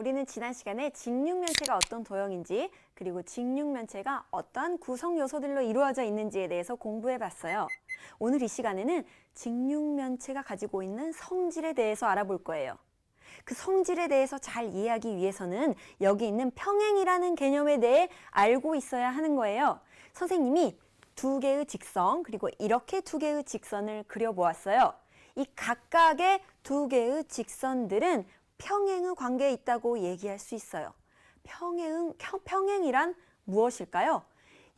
우리는 지난 시간에 직육면체가 어떤 도형인지 그리고 직육면체가 어떠한 구성 요소들로 이루어져 있는지에 대해서 공부해 봤어요. 오늘 이 시간에는 직육면체가 가지고 있는 성질에 대해서 알아볼 거예요. 그 성질에 대해서 잘 이해하기 위해서는 여기 있는 평행이라는 개념에 대해 알고 있어야 하는 거예요. 선생님이 두 개의 직선 그리고 이렇게 두 개의 직선을 그려보았어요. 이 각각의 두 개의 직선들은 평행의 관계에 있다고 얘기할 수 있어요. 평행, 평- 평행이란 무엇일까요?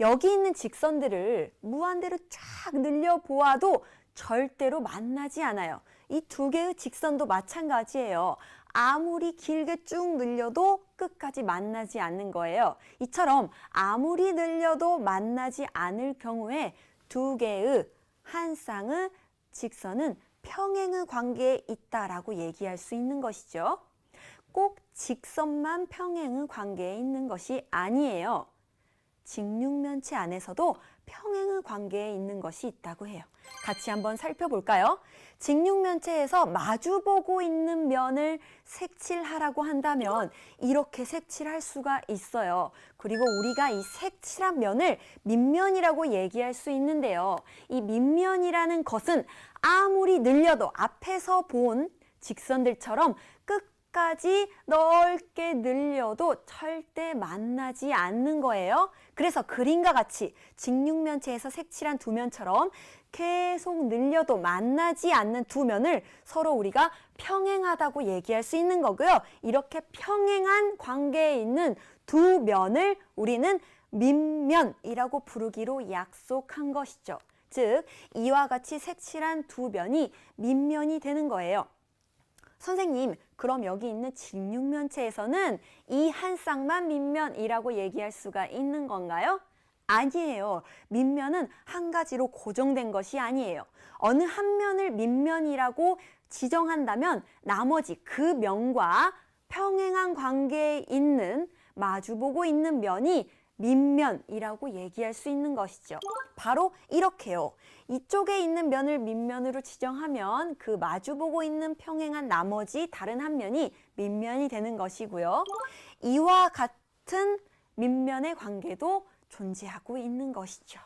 여기 있는 직선들을 무한대로 쫙 늘려 보아도 절대로 만나지 않아요. 이 두 개의 직선도 마찬가지예요. 아무리 길게 쭉 늘려도 끝까지 만나지 않는 거예요. 이처럼 아무리 늘려도 만나지 않을 경우에 두 개의 한 쌍의 직선은 평행의 관계에 있다라고 얘기할 수 있는 것이죠. 꼭 직선만 평행의 관계에 있는 것이 아니에요. 직육면체 안에서도 평행의 관계에 있는 것이 있다고 해요. 같이 한번 살펴볼까요? 직육면체에서 마주보고 있는 면을 색칠하라고 한다면 이렇게 색칠할 수가 있어요. 그리고 우리가 이 색칠한 면을 밑면이라고 얘기할 수 있는데요. 이 밑면이라는 것은 아무리 늘려도 앞에서 본 직선들처럼 끝까지 넓게 늘려도 절대 만나지 않는 거예요. 그래서 그림과 같이 직육면체에서 색칠한 두 면처럼 계속 늘려도 만나지 않는 두 면을 서로 우리가 평행하다고 얘기할 수 있는 거고요. 이렇게 평행한 관계에 있는 두 면을 우리는 밑면이라고 부르기로 약속한 것이죠. 즉, 이와 같이 색칠한 두 면이 밑면이 되는 거예요. 선생님, 그럼 여기 있는 직육면체에서는 이 한 쌍만 밑면이라고 얘기할 수가 있는 건가요? 아니에요. 밑면은 한 가지로 고정된 것이 아니에요. 어느 한 면을 밑면이라고 지정한다면 나머지 그 면과 평행한 관계에 있는 마주보고 있는 면이 밑면이라고 얘기할 수 있는 것이죠. 바로 이렇게요. 이쪽에 있는 면을 밑면으로 지정하면 그 마주보고 있는 평행한 나머지 다른 한 면이 밑면이 되는 것이고요. 이와 같은 밑면의 관계도 존재하고 있는 것이죠.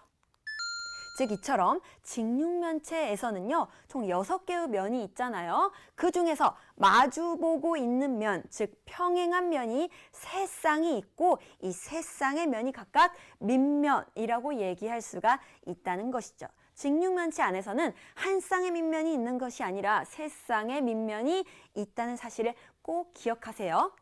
즉 이처럼 직육면체에서는요 총 여섯 개의 면이 있잖아요. 그 중에서 마주보고 있는 면, 즉 평행한 면이 세 쌍이 있고 이 세 쌍의 면이 각각 밑면이라고 얘기할 수가 있다는 것이죠. 직육면체 안에서는 한 쌍의 밑면이 있는 것이 아니라 세 쌍의 밑면이 있다는 사실을 꼭 기억하세요.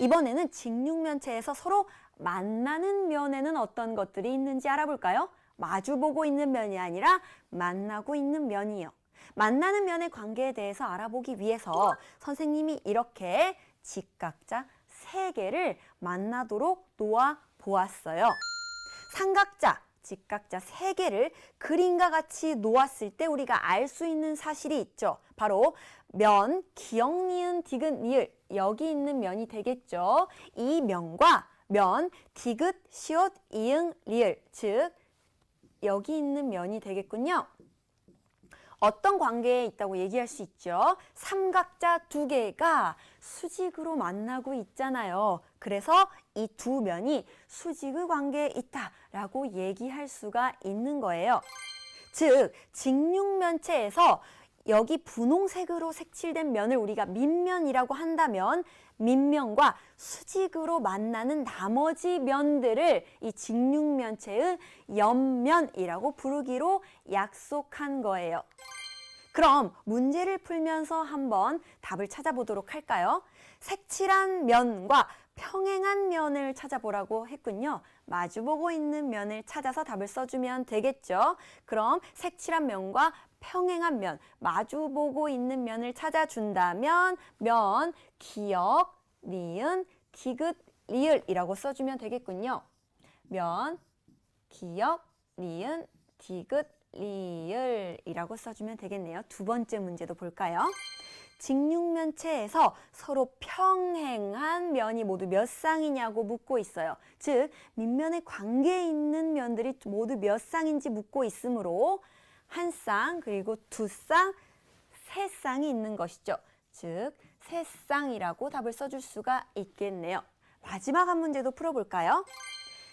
이번에는 직육면체에서 서로 만나는 면에는 어떤 것들이 있는지 알아볼까요? 마주보고 있는 면이 아니라 만나고 있는 면이요. 만나는 면의 관계에 대해서 알아보기 위해서 선생님이 이렇게 직각자 세 개를 만나도록 놓아 보았어요. 삼각자, 직각자 세 개를 그림과 같이 놓았을 때 우리가 알 수 있는 사실이 있죠. 바로 면, 기역, 니은, 디귿, 니을 여기 있는 면이 되겠죠. 이 면과 면, 디귿, 시옷, 이응, 리을 즉 여기 있는 면이 되겠군요. 어떤 관계에 있다고 얘기할 수 있죠. 삼각자 두 개가 수직으로 만나고 있잖아요. 그래서 이 두 면이 수직의 관계에 있다라고 얘기할 수가 있는 거예요. 즉, 직육면체에서 여기 분홍색으로 색칠된 면을 우리가 밑면이라고 한다면 밑면과 수직으로 만나는 나머지 면들을 이 직육면체의 옆면이라고 부르기로 약속한 거예요. 그럼 문제를 풀면서 한번 답을 찾아보도록 할까요? 색칠한 면과 평행한 면을 찾아보라고 했군요. 마주보고 있는 면을 찾아서 답을 써주면 되겠죠. 그럼 색칠한 면과 평행한 면, 마주보고 있는 면을 찾아준다면 면, 기역, 니은, 디귿, 리을이라고 써주면 되겠군요. 면, 기역, 니은, 디귿, 리을이라고 써주면 되겠네요. 두 번째 문제도 볼까요? 직육면체에서 서로 평행한 면이 모두 몇 쌍이냐고 묻고 있어요. 즉, 밑면에 관계에 있는 면들이 모두 몇 쌍인지 묻고 있으므로 한 쌍, 그리고 두 쌍, 세 쌍이 있는 것이죠. 즉, 새쌍이라고 답을 써줄 수가 있겠네요. 마지막 한 문제도 풀어볼까요?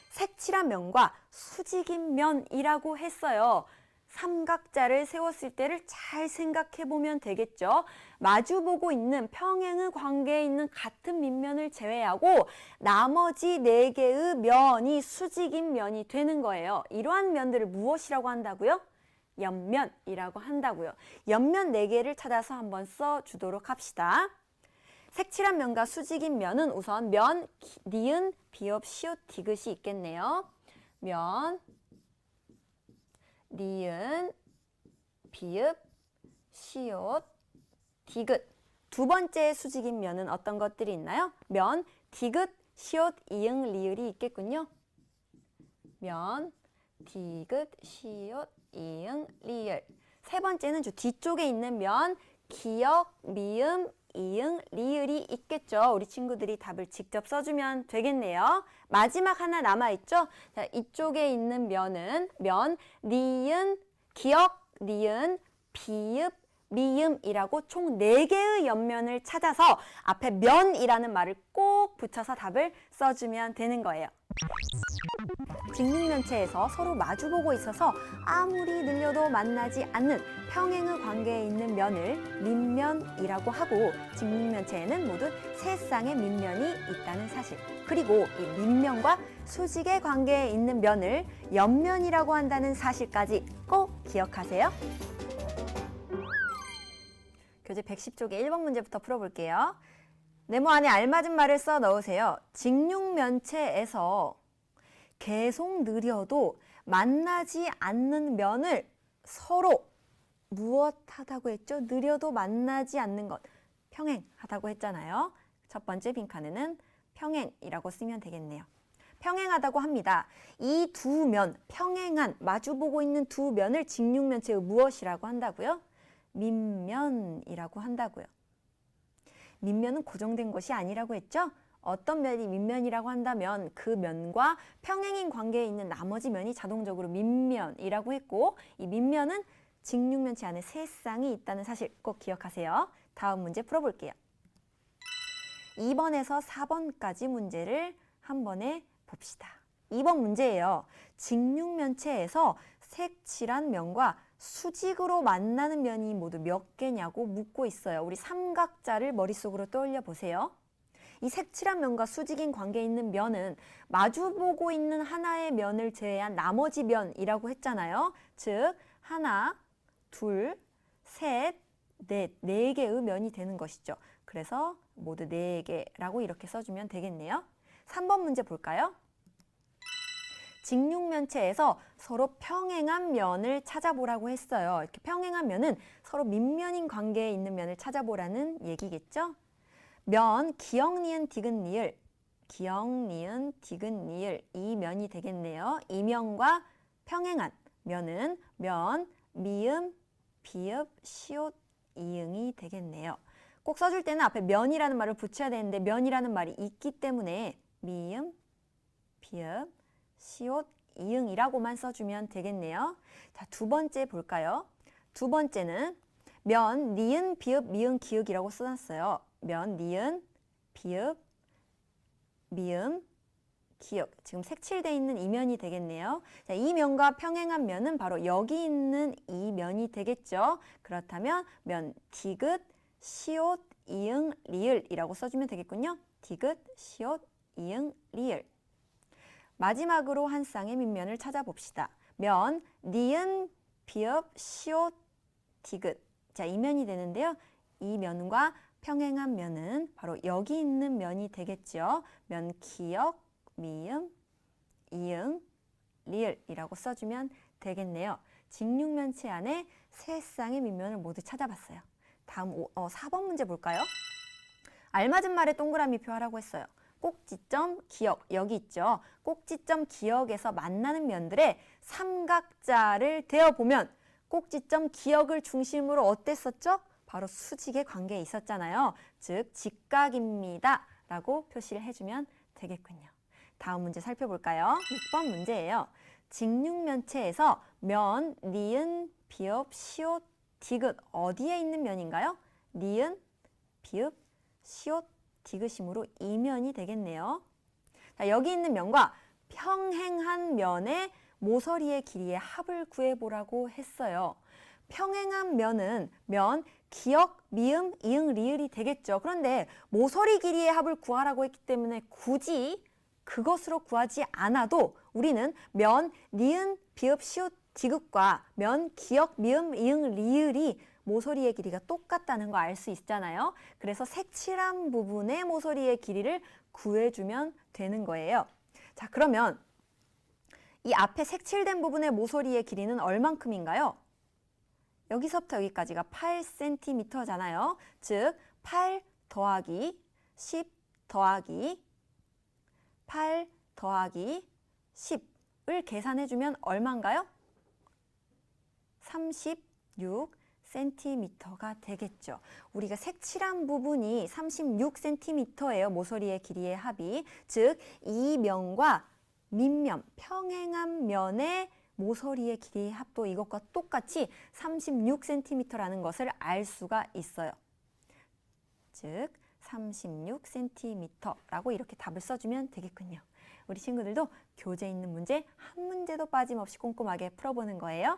색칠한 면과 수직인 면이라고 했어요. 삼각자를 세웠을 때를 잘 생각해 보면 되겠죠. 마주보고 있는 평행의 관계에 있는 같은 밑면을 제외하고 나머지 네 개의 면이 수직인 면이 되는 거예요. 이러한 면들을 무엇이라고 한다고요? 옆면이라고 한다고요. 옆면 네 개를 찾아서 한번 써 주도록 합시다. 색칠한 면과 수직인 면은 우선 면, 기- 니은, 비읍, 시옷, 디귿이 있겠네요. 면, 니은, 비읍, 시옷, 디귿. 두 번째 수직인 면은 어떤 것들이 있나요? 면, 디귿, 시옷, 이응, 리을이 있겠군요. 면, 디귿, 시옷, 이응, 리을. 세 번째는 저 뒤쪽에 있는 면, 기역, 미음, 이응, 리을이 있겠죠. 우리 친구들이 답을 직접 써주면 되겠네요. 마지막 하나 남아있죠? 자, 이쪽에 있는 면은 면, 니은, 기역, 니은, 비읍, 미음이라고 총 네개의 옆면을 찾아서 앞에 면이라는 말을 꼭 붙여서 답을 써주면 되는 거예요. 직육면체에서 서로 마주보고 있어서 아무리 늘려도 만나지 않는 평행의 관계에 있는 면을 밑면이라고 하고 직육면체에는 모두 세 쌍의 밑면이 있다는 사실 그리고 이 밑면과 수직의 관계에 있는 면을 옆면이라고 한다는 사실까지 꼭 기억하세요. 교재 110쪽의 1번 문제부터 풀어볼게요. 네모 안에 알맞은 말을 써 넣으세요. 직육면체에서 계속 느려도 만나지 않는 면을 서로 무엇하다고 했죠? 느려도 만나지 않는 것. 평행하다고 했잖아요. 첫 번째 빈칸에는 평행이라고 쓰면 되겠네요. 평행하다고 합니다. 이 두 면, 평행한, 마주보고 있는 두 면을 직육면체의 무엇이라고 한다고요? 밑면이라고 한다고요. 밑면은 고정된 것이 아니라고 했죠? 어떤 면이 밑면이라고 한다면 그 면과 평행인 관계에 있는 나머지 면이 자동적으로 밑면이라고 했고 이 밑면은 직육면체 안에 세 쌍이 있다는 사실 꼭 기억하세요. 다음 문제 풀어볼게요. 2번에서 4번까지 문제를 한 번에 봅시다. 2번 문제예요. 직육면체에서 색칠한 면과 수직으로 만나는 면이 모두 몇 개냐고 묻고 있어요. 우리 삼각자를 머릿속으로 떠올려 보세요. 이 색칠한 면과 수직인 관계에 있는 면은 마주보고 있는 하나의 면을 제외한 나머지 면이라고 했잖아요. 즉 하나, 둘, 셋, 넷, 네 개의 면이 되는 것이죠. 그래서 모두 네 개라고 이렇게 써주면 되겠네요. 3번 문제 볼까요? 직육면체에서 서로 평행한 면을 찾아보라고 했어요. 이렇게 평행한 면은 서로 밑면인 관계에 있는 면을 찾아보라는 얘기겠죠? 면, 기역, 니은, 디귿, 니을, 기역, 니은, 디귿, 니을 이 면이 되겠네요. 이 면과 평행한 면은 면, 미음, 비읍, 시옷, 이응이 되겠네요. 꼭 써줄 때는 앞에 면이라는 말을 붙여야 되는데 면이라는 말이 있기 때문에 미음, 비읍, 시옷, 이응이라고만 써주면 되겠네요. 자, 두 번째 볼까요? 두 번째는 면, 니은, 비읍, 미음, 기읍이라고 써놨어요. 면, 니은, 비읍, 미음, 기역. 지금 색칠돼 있는 이 면이 되겠네요. 자, 이 면과 평행한 면은 바로 여기 있는 이 면이 되겠죠. 그렇다면 면 디귿, 시옷, 이응, 리을이라고 써주면 되겠군요. 디귿, 시옷, 이응, 리을. 마지막으로 한 쌍의 밑면을 찾아봅시다. 면, 니은, 비읍, 시옷, 디귿. 자, 이 면이 되는데요. 이 면과 평행한 면은 바로 여기 있는 면이 되겠죠. 면, 기역, 미음, 이응, 리을이라고 써주면 되겠네요. 직육면체 안에 세 쌍의 밑면을 모두 찾아봤어요. 다음 오- 어, 4번 문제 볼까요? 알맞은 말에 동그라미 표 하라고 했어요. 꼭지점 기역 여기 있죠. 꼭지점 기역에서 만나는 면들의 삼각자를 대어 보면 꼭지점 기역을 중심으로 어땠었죠? 바로 수직의 관계에 있었잖아요. 즉 직각입니다. 라고 표시를 해주면 되겠군요. 다음 문제 살펴볼까요? 6번 문제예요. 직육면체에서 면, 니은, 비읍, 시옷, 디귿 어디에 있는 면인가요? 니은, 비읍, 시옷 디귿심으로 이면이 되겠네요. 자, 여기 있는 면과 평행한 면의 모서리의 길이의 합을 구해보라고 했어요. 평행한 면은 면, 기역, 미음, 이응, 리을이 되겠죠. 그런데 모서리 길이의 합을 구하라고 했기 때문에 굳이 그것으로 구하지 않아도 우리는 면, 니은, 비읍, 시옷, 디귿과 면, 기역, 미음, 이응, 리을이 모서리의 길이가 똑같다는 거 알 수 있잖아요. 그래서 색칠한 부분의 모서리의 길이를 구해주면 되는 거예요. 자, 그러면 이 앞에 색칠된 부분의 모서리의 길이는 얼만큼인가요? 여기서부터 여기까지가 8cm잖아요. 즉, 8 더하기 10 더하기 8 더하기 10을 계산해주면 얼마인가요? 36cm가 되겠죠. 우리가 색칠한 부분이 36cm예요. 모서리의 길이의 합이. 즉, 이 면과 밑면, 평행한 면의 모서리의 길이의 합도 이것과 똑같이 36cm라는 것을 알 수가 있어요. 즉, 36cm라고 이렇게 답을 써주면 되겠군요. 우리 친구들도 교재 있는 문제 한 문제도 빠짐없이 꼼꼼하게 풀어보는 거예요.